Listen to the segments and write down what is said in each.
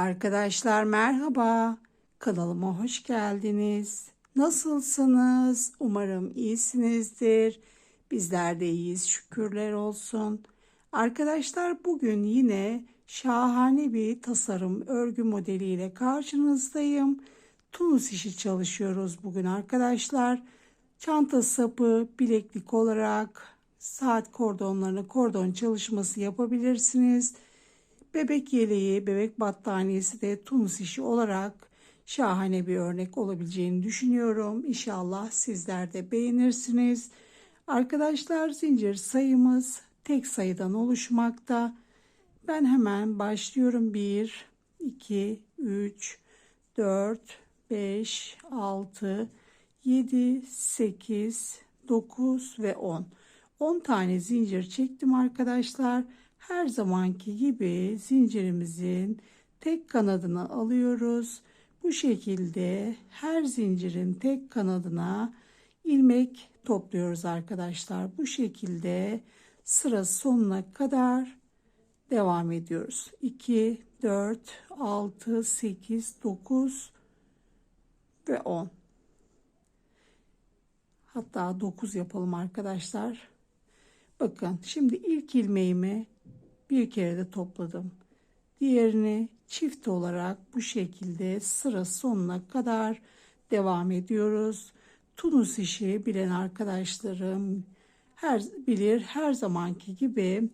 Arkadaşlar merhaba. Kanalıma hoş geldiniz. Nasılsınız? Umarım iyisinizdir. Bizler de iyiyiz. Şükürler olsun. Arkadaşlar bugün yine şahane bir tasarım örgü modeliyle karşınızdayım. Tunus işi çalışıyoruz bugün arkadaşlar. Çanta sapı, bileklik olarak saat kordonlarını kordon çalışması yapabilirsiniz. Bebek yeleği, bebek battaniyesi de Tunus işi olarak şahane bir örnek olabileceğini düşünüyorum. İnşallah sizler de beğenirsiniz. Arkadaşlar zincir sayımız tek sayıdan oluşmakta. Ben hemen başlıyorum. 1, 2, 3, 4, 5, 6, 7, 8, 9 ve 10. 10 tane zincir çektim arkadaşlar. Her zamanki gibi zincirimizin tek kanadını alıyoruz. Bu şekilde her zincirin tek kanadına ilmek topluyoruz arkadaşlar. Bu şekilde sıra sonuna kadar devam ediyoruz. 2, 4, 6, 8, 9 ve 10. Hatta 9 yapalım arkadaşlar. Bakın şimdi ilk ilmeğimi bir kere de topladım. Diğerini çift olarak bu şekilde sıra sonuna kadar devam ediyoruz. Tunus işi bilen arkadaşlarım her bilir her zamanki gibi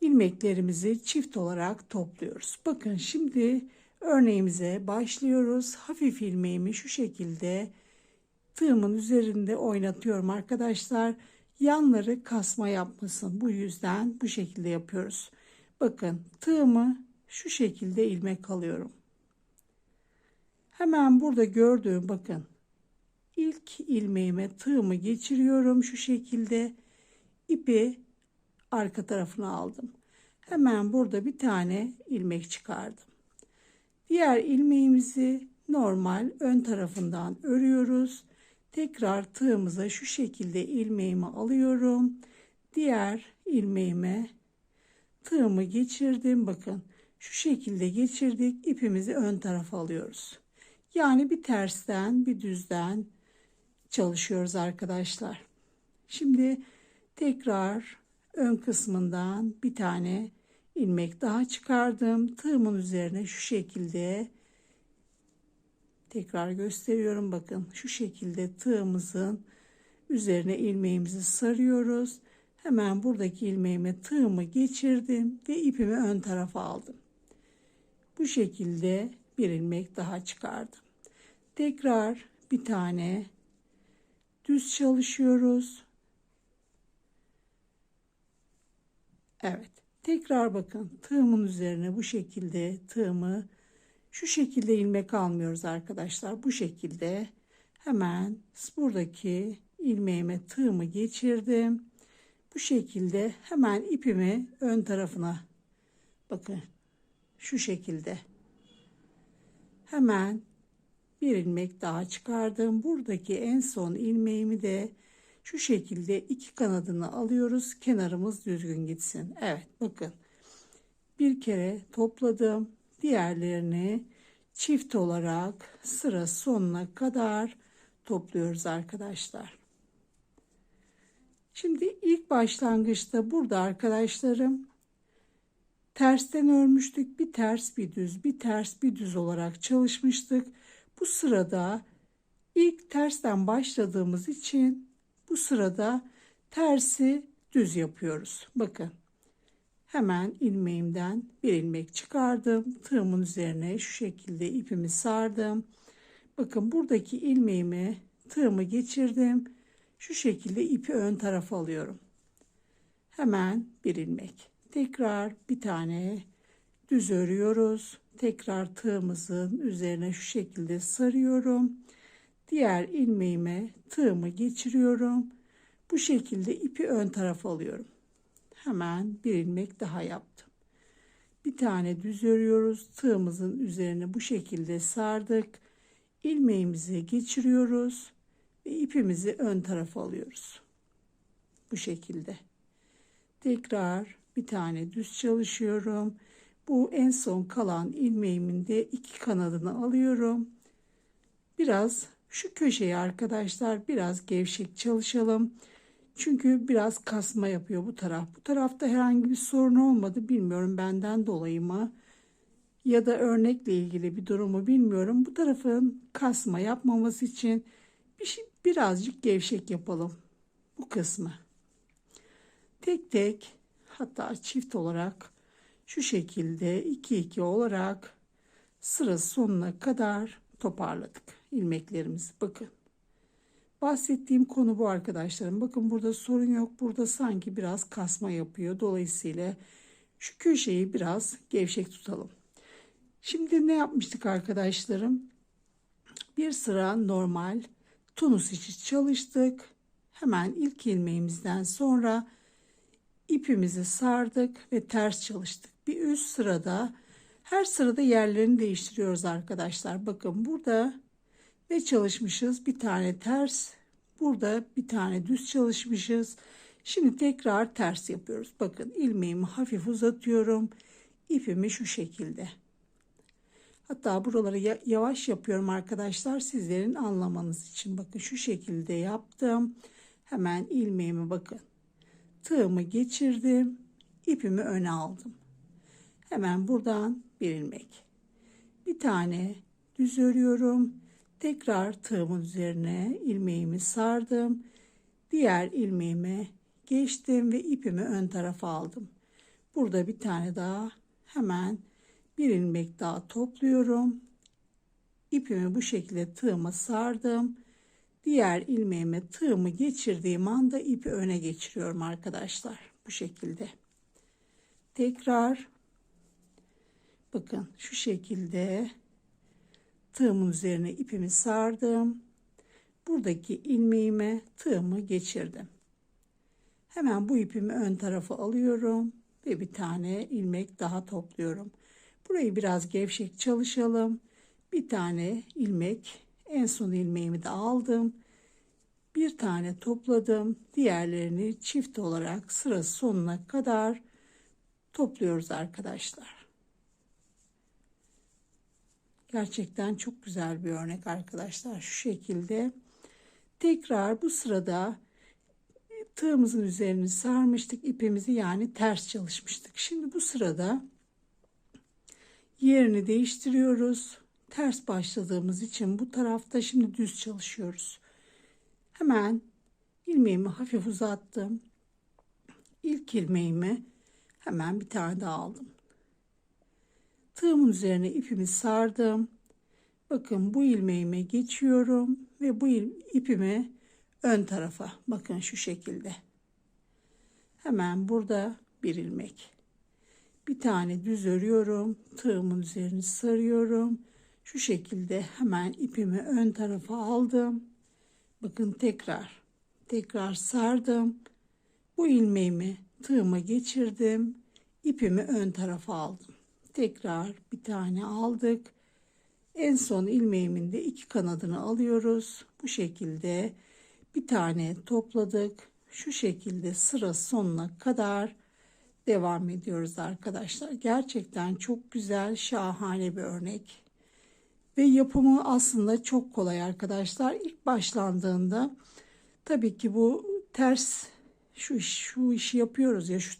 ilmeklerimizi çift olarak topluyoruz. Bakın şimdi örneğimize başlıyoruz. Hafif ilmeğimi şu şekilde tığımın üzerinde oynatıyorum arkadaşlar yanları kasma yapmasın. Bu yüzden bu şekilde yapıyoruz. Bakın tığımı şu şekilde ilmek alıyorum. Hemen burada gördüğüm bakın ilk ilmeğime tığımı geçiriyorum şu şekilde ipi arka tarafına aldım. Hemen burada bir tane ilmek çıkardım. Diğer ilmeğimizi normal ön tarafından örüyoruz. Tekrar tığımıza şu şekilde ilmeğimi alıyorum. Diğer ilmeğime tığımı geçirdim. Bakın şu şekilde geçirdik. İpimizi ön tarafa alıyoruz. Yani bir tersten bir düzden çalışıyoruz arkadaşlar. Şimdi tekrar ön kısmından bir tane ilmek daha çıkardım. Tığımın üzerine şu şekilde Tekrar gösteriyorum bakın şu şekilde tığımızın üzerine ilmeğimizi sarıyoruz. Hemen buradaki ilmeğime tığımı geçirdim ve ipimi ön tarafa aldım. Bu şekilde bir ilmek daha çıkardım. Tekrar bir tane düz çalışıyoruz. Evet. Tekrar bakın tığımın üzerine bu şekilde tığımı şu şekilde ilmek almıyoruz arkadaşlar. Bu şekilde hemen buradaki ilmeğime tığımı geçirdim. Bu şekilde hemen ipimi ön tarafına bakın şu şekilde hemen bir ilmek daha çıkardım. Buradaki en son ilmeğimi de şu şekilde iki kanadını alıyoruz. Kenarımız düzgün gitsin. Evet bakın bir kere topladım diğerlerini çift olarak sıra sonuna kadar topluyoruz arkadaşlar. Şimdi ilk başlangıçta burada arkadaşlarım tersten örmüştük. Bir ters bir düz, bir ters bir düz olarak çalışmıştık. Bu sırada ilk tersten başladığımız için bu sırada tersi düz yapıyoruz. Bakın Hemen ilmeğimden bir ilmek çıkardım. Tığımın üzerine şu şekilde ipimi sardım. Bakın buradaki ilmeğimi tığımı geçirdim. Şu şekilde ipi ön tarafa alıyorum. Hemen bir ilmek. Tekrar bir tane düz örüyoruz. Tekrar tığımızın üzerine şu şekilde sarıyorum. Diğer ilmeğime tığımı geçiriyorum. Bu şekilde ipi ön tarafa alıyorum hemen bir ilmek daha yaptım. Bir tane düz örüyoruz. Tığımızın üzerine bu şekilde sardık. ilmeğimizi geçiriyoruz ve ipimizi ön tarafa alıyoruz. Bu şekilde. Tekrar bir tane düz çalışıyorum. Bu en son kalan ilmeğimin de iki kanadını alıyorum. Biraz şu köşeyi arkadaşlar biraz gevşek çalışalım. Çünkü biraz kasma yapıyor bu taraf. Bu tarafta herhangi bir sorun olmadı. Bilmiyorum benden dolayı mı ya da örnekle ilgili bir durumu bilmiyorum. Bu tarafın kasma yapmaması için bir şey, birazcık gevşek yapalım bu kısmı. Tek tek hatta çift olarak şu şekilde 2 2 olarak sıra sonuna kadar toparladık ilmeklerimizi. Bakın. Bahsettiğim konu bu arkadaşlarım. Bakın burada sorun yok. Burada sanki biraz kasma yapıyor. Dolayısıyla şu köşeyi biraz gevşek tutalım. Şimdi ne yapmıştık arkadaşlarım? Bir sıra normal tunus içi çalıştık. Hemen ilk ilmeğimizden sonra ipimizi sardık ve ters çalıştık. Bir üst sırada her sırada yerlerini değiştiriyoruz arkadaşlar. Bakın burada ne çalışmışız? Bir tane ters, burada bir tane düz çalışmışız. Şimdi tekrar ters yapıyoruz. Bakın ilmeğimi hafif uzatıyorum. İpimi şu şekilde. Hatta buraları yavaş yapıyorum arkadaşlar sizlerin anlamanız için. Bakın şu şekilde yaptım. Hemen ilmeğimi bakın. Tığımı geçirdim. ipimi öne aldım. Hemen buradan bir ilmek. Bir tane düz örüyorum. Tekrar tığımın üzerine ilmeğimi sardım. Diğer ilmeğime geçtim ve ipimi ön tarafa aldım. Burada bir tane daha hemen bir ilmek daha topluyorum. İpimi bu şekilde tığıma sardım. Diğer ilmeğime tığımı geçirdiğim anda ipi öne geçiriyorum arkadaşlar. Bu şekilde. Tekrar bakın şu şekilde tığımın üzerine ipimi sardım. Buradaki ilmeğime tığımı geçirdim. Hemen bu ipimi ön tarafa alıyorum ve bir tane ilmek daha topluyorum. Burayı biraz gevşek çalışalım. Bir tane ilmek en son ilmeğimi de aldım. Bir tane topladım. Diğerlerini çift olarak sıra sonuna kadar topluyoruz arkadaşlar. Gerçekten çok güzel bir örnek arkadaşlar. Şu şekilde tekrar bu sırada tığımızın üzerini sarmıştık. ipimizi yani ters çalışmıştık. Şimdi bu sırada yerini değiştiriyoruz. Ters başladığımız için bu tarafta şimdi düz çalışıyoruz. Hemen ilmeğimi hafif uzattım. İlk ilmeğimi hemen bir tane daha aldım. Tığımın üzerine ipimi sardım. Bakın bu ilmeğime geçiyorum ve bu ipimi ön tarafa bakın şu şekilde. Hemen burada bir ilmek. Bir tane düz örüyorum tığımın üzerini sarıyorum. Şu şekilde hemen ipimi ön tarafa aldım. Bakın tekrar tekrar sardım. Bu ilmeğimi tığıma geçirdim ipimi ön tarafa aldım tekrar bir tane aldık en son ilmeğimin de iki kanadını alıyoruz bu şekilde bir tane topladık şu şekilde sıra sonuna kadar devam ediyoruz arkadaşlar. Gerçekten çok güzel, şahane bir örnek. Ve yapımı aslında çok kolay arkadaşlar. İlk başlandığında tabii ki bu ters şu iş, şu işi yapıyoruz ya şu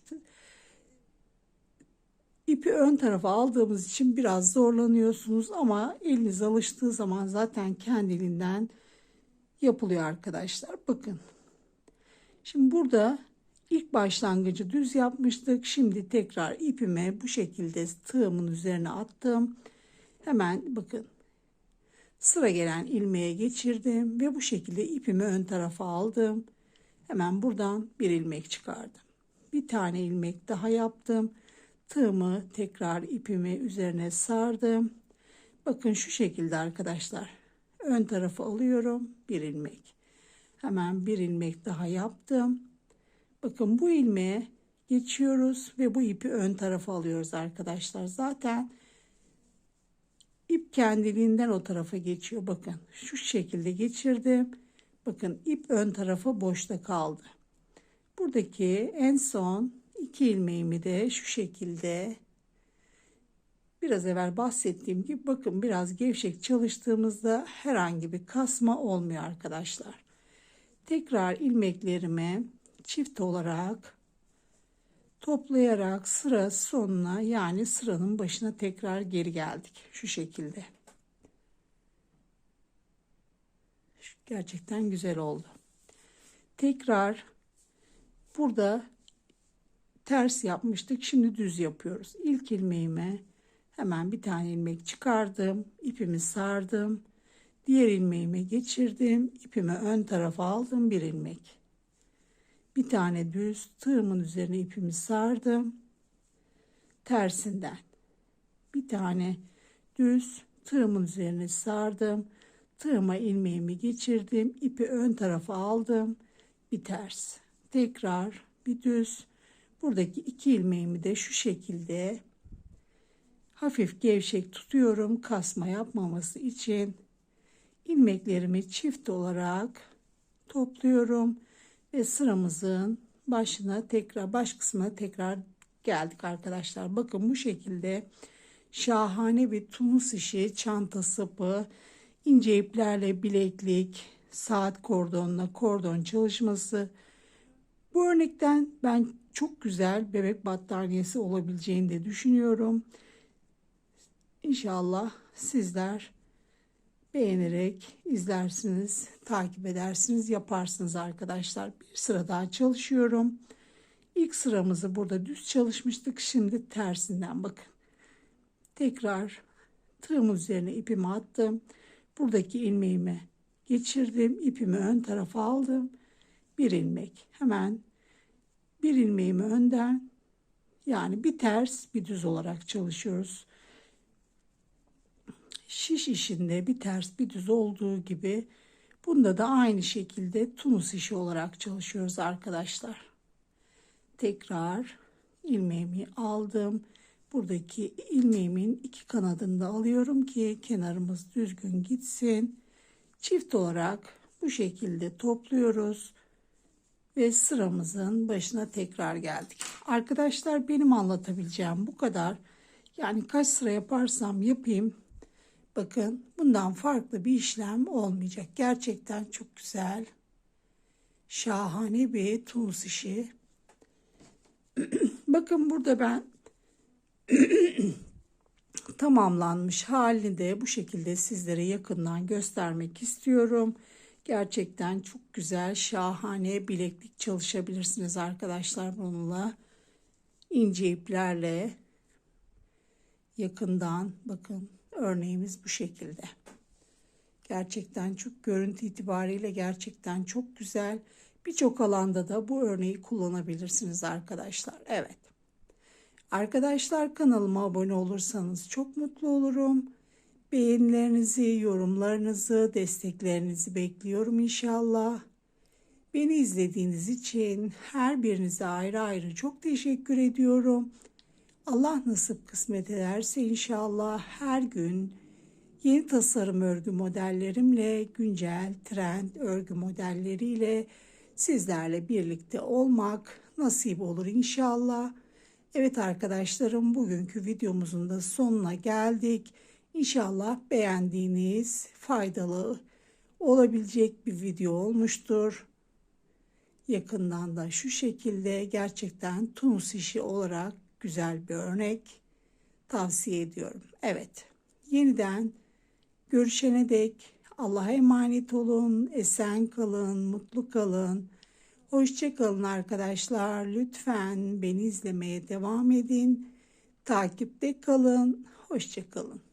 ipi ön tarafa aldığımız için biraz zorlanıyorsunuz ama eliniz alıştığı zaman zaten kendiliğinden yapılıyor arkadaşlar. Bakın. Şimdi burada İlk başlangıcı düz yapmıştık. Şimdi tekrar ipime bu şekilde tığımın üzerine attım. Hemen bakın sıra gelen ilmeğe geçirdim ve bu şekilde ipimi ön tarafa aldım. Hemen buradan bir ilmek çıkardım. Bir tane ilmek daha yaptım. Tığımı tekrar ipimi üzerine sardım. Bakın şu şekilde arkadaşlar. Ön tarafa alıyorum. Bir ilmek. Hemen bir ilmek daha yaptım. Bakın bu ilmeğe geçiyoruz ve bu ipi ön tarafa alıyoruz arkadaşlar. Zaten ip kendiliğinden o tarafa geçiyor. Bakın şu şekilde geçirdim. Bakın ip ön tarafa boşta kaldı. Buradaki en son iki ilmeğimi de şu şekilde Biraz evvel bahsettiğim gibi bakın biraz gevşek çalıştığımızda herhangi bir kasma olmuyor arkadaşlar. Tekrar ilmeklerimi çift olarak toplayarak sıra sonuna yani sıranın başına tekrar geri geldik. Şu şekilde. Gerçekten güzel oldu. Tekrar burada ters yapmıştık. Şimdi düz yapıyoruz. İlk ilmeğime hemen bir tane ilmek çıkardım. ipimi sardım. Diğer ilmeğime geçirdim. ipimi ön tarafa aldım. Bir ilmek. Bir tane düz tığımın üzerine ipimi sardım. Tersinden. Bir tane düz tığımın üzerine sardım. Tığıma ilmeğimi geçirdim. ipi ön tarafa aldım. Bir ters. Tekrar bir düz. Buradaki iki ilmeğimi de şu şekilde hafif gevşek tutuyorum kasma yapmaması için ilmeklerimi çift olarak topluyorum ve sıramızın başına tekrar baş kısmına tekrar geldik arkadaşlar. Bakın bu şekilde şahane bir tunus işi, çanta sapı, ince iplerle bileklik, saat kordonla kordon çalışması. Bu örnekten ben çok güzel bebek battaniyesi olabileceğini de düşünüyorum. İnşallah sizler beğenerek izlersiniz, takip edersiniz, yaparsınız arkadaşlar. Bir sıra daha çalışıyorum. İlk sıramızı burada düz çalışmıştık. Şimdi tersinden bakın. Tekrar tığımın üzerine ipimi attım. Buradaki ilmeğimi geçirdim. ipimi ön tarafa aldım. Bir ilmek. Hemen bir ilmeğimi önden yani bir ters bir düz olarak çalışıyoruz. Şiş işinde bir ters bir düz olduğu gibi bunda da aynı şekilde tunus işi olarak çalışıyoruz arkadaşlar. Tekrar ilmeğimi aldım. Buradaki ilmeğimin iki kanadını da alıyorum ki kenarımız düzgün gitsin. Çift olarak bu şekilde topluyoruz ve sıramızın başına tekrar geldik. Arkadaşlar benim anlatabileceğim bu kadar. Yani kaç sıra yaparsam yapayım bakın bundan farklı bir işlem olmayacak. Gerçekten çok güzel. Şahane bir tunus işi. bakın burada ben tamamlanmış halini de bu şekilde sizlere yakından göstermek istiyorum. Gerçekten çok güzel, şahane bileklik çalışabilirsiniz arkadaşlar bununla. ince iplerle yakından bakın örneğimiz bu şekilde. Gerçekten çok görüntü itibariyle gerçekten çok güzel. Birçok alanda da bu örneği kullanabilirsiniz arkadaşlar. Evet. Arkadaşlar kanalıma abone olursanız çok mutlu olurum. Beğenilerinizi, yorumlarınızı, desteklerinizi bekliyorum inşallah. Beni izlediğiniz için her birinize ayrı ayrı çok teşekkür ediyorum. Allah nasip kısmet ederse inşallah her gün yeni tasarım örgü modellerimle, güncel trend örgü modelleriyle sizlerle birlikte olmak nasip olur inşallah. Evet arkadaşlarım bugünkü videomuzun da sonuna geldik. İnşallah beğendiğiniz, faydalı olabilecek bir video olmuştur. Yakından da şu şekilde gerçekten Tunus işi olarak güzel bir örnek tavsiye ediyorum. Evet, yeniden görüşene dek Allah'a emanet olun, esen kalın, mutlu kalın. Hoşçakalın arkadaşlar. Lütfen beni izlemeye devam edin. Takipte kalın. Hoşçakalın.